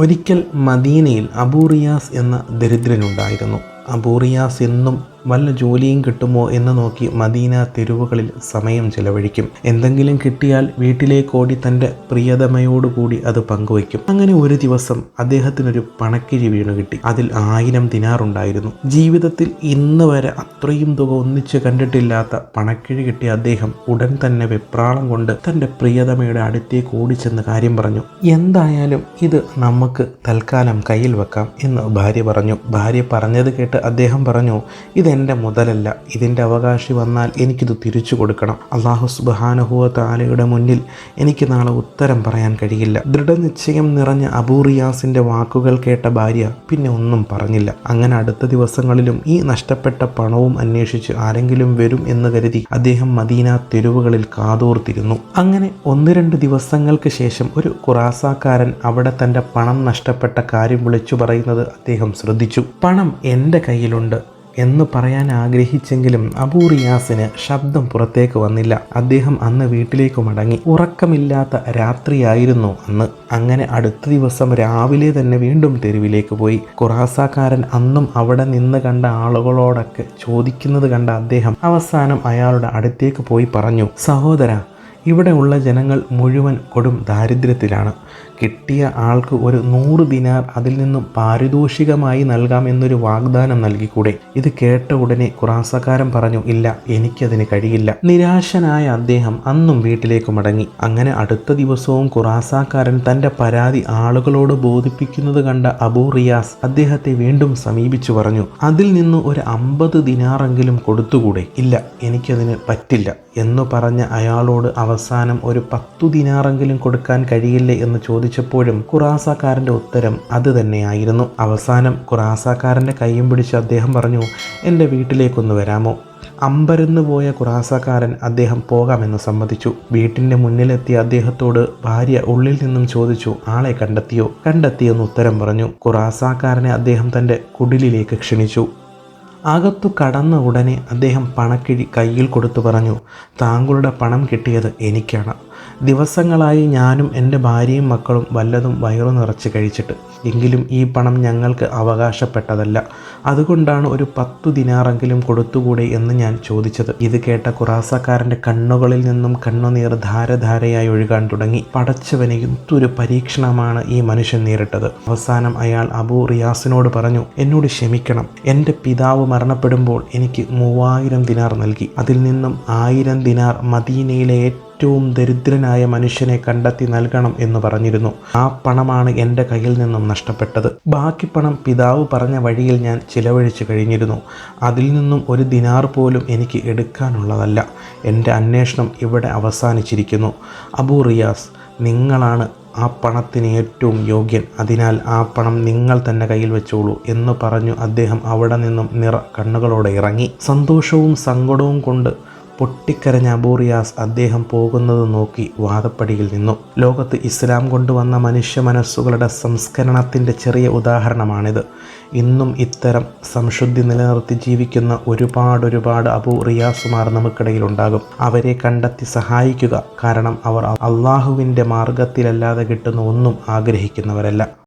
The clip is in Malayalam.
ഒരിക്കൽ മദീനയിൽ അബൂറിയാസ് എന്ന ദരിദ്രനുണ്ടായിരുന്നു. അബൂറിയാസ് എന്നും വല്ല ജോലിയും കിട്ടുമോ എന്ന് നോക്കി മദീന തെരുവുകളിൽ സമയം ചെലവഴിക്കും. എന്തെങ്കിലും കിട്ടിയാൽ വീട്ടിലേക്കോടി തന്റെ പ്രിയതമയോടുകൂടി അത് പങ്കുവയ്ക്കും. അങ്ങനെ ഒരു ദിവസം അദ്ദേഹത്തിനൊരു പണക്കിഴി വീണു കിട്ടി. അതിൽ ആയിരം ദിനാറുണ്ടായിരുന്നു ജീവിതത്തിൽ ഇന്ന് വരെ അത്രയും തുക ഒന്നിച്ച് കണ്ടിട്ടില്ലാത്ത പണക്കിഴി കിട്ടിയ അദ്ദേഹം ഉടൻ തന്നെ വെപ്രാളം കൊണ്ട് തന്റെ പ്രിയതമയുടെ അടുത്തേക്ക് ഓടിച്ചെന്ന് കാര്യം പറഞ്ഞു. എന്തായാലും ഇത് നമുക്ക് തൽക്കാലം കയ്യിൽ വെക്കാം എന്ന് ഭാര്യ പറഞ്ഞു. ഭാര്യ പറഞ്ഞത് കേട്ട് അദ്ദേഹം പറഞ്ഞു ഇതെന്റെ മുതലല്ല. ഇതിന്റെ അവകാശി വന്നാൽ എനിക്കിത് തിരിച്ചു കൊടുക്കണം. അള്ളാഹു സുബാനഹുവ താലയുടെ മുന്നിൽ എനിക്ക് നാളെ ഉത്തരം പറയാൻ കഴിയില്ല. ദൃഢനിശ്ചയം നിറഞ്ഞ അബൂറിയാസിന്റെ വാക്കുകൾ കേട്ട ഭാര്യ പിന്നെ ഒന്നും പറഞ്ഞില്ല. അങ്ങനെ അടുത്ത ദിവസങ്ങളിലും ഈ നഷ്ടപ്പെട്ട പണവും അന്വേഷിച്ച് ആരെങ്കിലും വരും എന്ന് കരുതി അദ്ദേഹം മദീന തെരുവുകളിൽ കാതോർത്തിരുന്നു. അങ്ങനെ ഒന്ന് രണ്ട് ദിവസങ്ങൾക്ക് ശേഷം ഒരു ഖുറാസാക്കാരൻ അവിടെ തന്റെ പണം നഷ്ടപ്പെട്ട കാര്യം വിളിച്ചു പറയുന്നത് അദ്ദേഹം ശ്രദ്ധിച്ചു. പണം എന്റെ കയ്യിലുണ്ട്. എന്ന് പറയാൻ ആഗ്രഹിച്ചെങ്കിലും അബൂറിയാസിന് ശബ്ദം പുറത്തേക്ക് വന്നില്ല. അദ്ദേഹം അന്ന് വീട്ടിലേക്ക് മടങ്ങി. ഉറക്കമില്ലാത്ത രാത്രിയായിരുന്നു അന്ന്. അങ്ങനെ അടുത്ത ദിവസം രാവിലെ തന്നെ വീണ്ടും തെരുവിലേക്ക് പോയി. ഖുറാസാക്കാരൻ അന്നും അവിടെ നിന്ന് കണ്ട ആളുകളോടൊക്കെ ചോദിക്കുന്നത് കണ്ട അദ്ദേഹം അവസാനം അയാളുടെ അടുത്തേക്ക് പോയി പറഞ്ഞു സഹോദര ഇവിടെയുള്ള ജനങ്ങൾ മുഴുവൻ കൊടും ദാരിദ്ര്യത്തിലാണ്. കിട്ടിയ ആൾക്ക് ഒരു നൂറ് ദിനാർ അതിൽ നിന്നും പാരിതോഷികമായി നൽകാമെന്നൊരു വാഗ്ദാനം നൽകിക്കൂടെ? ഇത് കേട്ട ഉടനെ ഖുറാസക്കാരൻ പറഞ്ഞു ഇല്ല എനിക്കതിന് കഴിയില്ല. നിരാശനായ അദ്ദേഹം അന്നും വീട്ടിലേക്ക് മടങ്ങി. അങ്ങനെ അടുത്ത ദിവസവും ഖുറാസാക്കാരൻ തന്റെ പരാതി ആളുകളോട് ബോധിപ്പിക്കുന്നത് കണ്ട അബൂ റിയാസ് അദ്ദേഹത്തെ വീണ്ടും സമീപിച്ചു പറഞ്ഞു അതിൽ നിന്ന് ഒരു അമ്പത് ദിനാറെങ്കിലും കൊടുത്തുകൂടെ? ഇല്ല എനിക്കതിന് പറ്റില്ല എന്ന് പറഞ്ഞ അയാളോട് അവസാനം ഒരു പത്തു ദിനാറെങ്കിലും കൊടുക്കാൻ കഴിയില്ലേ എന്ന് ചോദിച്ചപ്പോഴും ഖുറാസാക്കാരന്റെ ഉത്തരം അത് തന്നെയായിരുന്നു. അവസാനം ഖുറാസാക്കാരന്റെ കൈയും പിടിച്ച് അദ്ദേഹം പറഞ്ഞു എന്റെ വീട്ടിലേക്കൊന്ന് വരാമോ? അമ്പരന്ന് പോയ കുറാസക്കാരൻ അദ്ദേഹം പോകാമെന്ന് സമ്മതിച്ചു. വീട്ടിന്റെ മുന്നിലെത്തിയ അദ്ദേഹത്തോട് ഭാര്യ ഉള്ളിൽ നിന്നും ചോദിച്ചു ആളെ കണ്ടെത്തിയോ? കണ്ടെത്തിയെന്ന് ഉത്തരം പറഞ്ഞു. ഖുറാസാക്കാരനെ അദ്ദേഹം തന്റെ കുടിലിലേക്ക് ക്ഷണിച്ചു. അകത്തു കടന്ന ഉടനെ അദ്ദേഹം പണക്കിഴി കയ്യിൽ കൊടുത്തു പറഞ്ഞു താങ്കളുടെ പണം കിട്ടിയത് എനിക്കാണ്. ദിവസങ്ങളായി ഞാനും എന്റെ ഭാര്യയും മക്കളും വല്ലതും വയറു നിറച്ച് കഴിച്ചിട്ട്. എങ്കിലും ഈ പണം ഞങ്ങൾക്ക് അവകാശപ്പെട്ടതല്ല. അതുകൊണ്ടാണ് ഒരു പത്തു ദിനാറെങ്കിലും കൊടുത്തുകൂടെ എന്ന് ഞാൻ ചോദിച്ചത്. ഇത് കേട്ട കുറാസക്കാരന്റെ കണ്ണുകളിൽ നിന്നും കണ്ണുനീർ ധാരധാരയായി ഒഴുകാൻ തുടങ്ങി. പടച്ചവനെ എന്തൊരു പരീക്ഷണമാണ് ഈ മനുഷ്യൻ നേരിട്ടത്. അവസാനം അയാൾ അബു റിയാസിനോട് പറഞ്ഞു എന്നോട് ക്ഷമിക്കണം. എന്റെ പിതാവ് മരണപ്പെടുമ്പോൾ എനിക്ക് മൂവായിരം ദിനാർ നൽകി. അതിൽ നിന്നും ആയിരം ദിനാർ മദീനയിലെ ഏറ്റവും ദരിദ്രനായ മനുഷ്യനെ കണ്ടെത്തി നൽകണം എന്ന് പറഞ്ഞിരുന്നു. ആ പണമാണ് എന്റെ കയ്യിൽ നിന്നും നഷ്ടപ്പെട്ടത്. ബാക്കി പണം പിതാവ് പറഞ്ഞ വഴിയിൽ ഞാൻ ചിലവഴിച്ചു കഴിഞ്ഞിരുന്നു. അതിൽ നിന്നും ഒരു ദിനാർ പോലും എനിക്ക് എടുക്കാനുള്ളതല്ല. എന്റെ അന്വേഷണം ഇവിടെ അവസാനിച്ചിരിക്കുന്നു. അബൂ റിയാസ് നിങ്ങളാണ് ആ പണത്തിന് ഏറ്റവും യോഗ്യൻ. അതിനാൽ ആ പണം നിങ്ങൾ തന്നെ കയ്യിൽ വെച്ചോളൂ എന്ന് പറഞ്ഞു അദ്ദേഹം അവിടെ നിന്നും നിറ കണ്ണുകളോടെ ഇറങ്ങി. സന്തോഷവും സങ്കടവും കൊണ്ട് പൊട്ടിക്കരഞ്ഞ അബൂറിയാസ് അദ്ദേഹം പോകുന്നത് നോക്കി വാദപ്പടിയിൽ നിന്നു. ലോകത്ത് ഇസ്ലാം കൊണ്ടുവന്ന മനുഷ്യ മനസ്സുകളുടെ സംസ്കരണത്തിന്റെ ചെറിയ ഉദാഹരണമാണിത്. ഇന്നും ഇത്തരം സംശുദ്ധി നിലനിർത്തി ജീവിക്കുന്ന ഒരുപാട് ഒരുപാട് അബൂ റിയാസുമാർ നമുക്കിടയിലുണ്ടാകും. അവരെ കണ്ടെത്തി സഹായിക്കുക കാരണം അവർ അള്ളാഹുവിന്റെ മാർഗത്തിലല്ലാതെ കിട്ടുന്ന ഒന്നും ആഗ്രഹിക്കുന്നവരല്ല.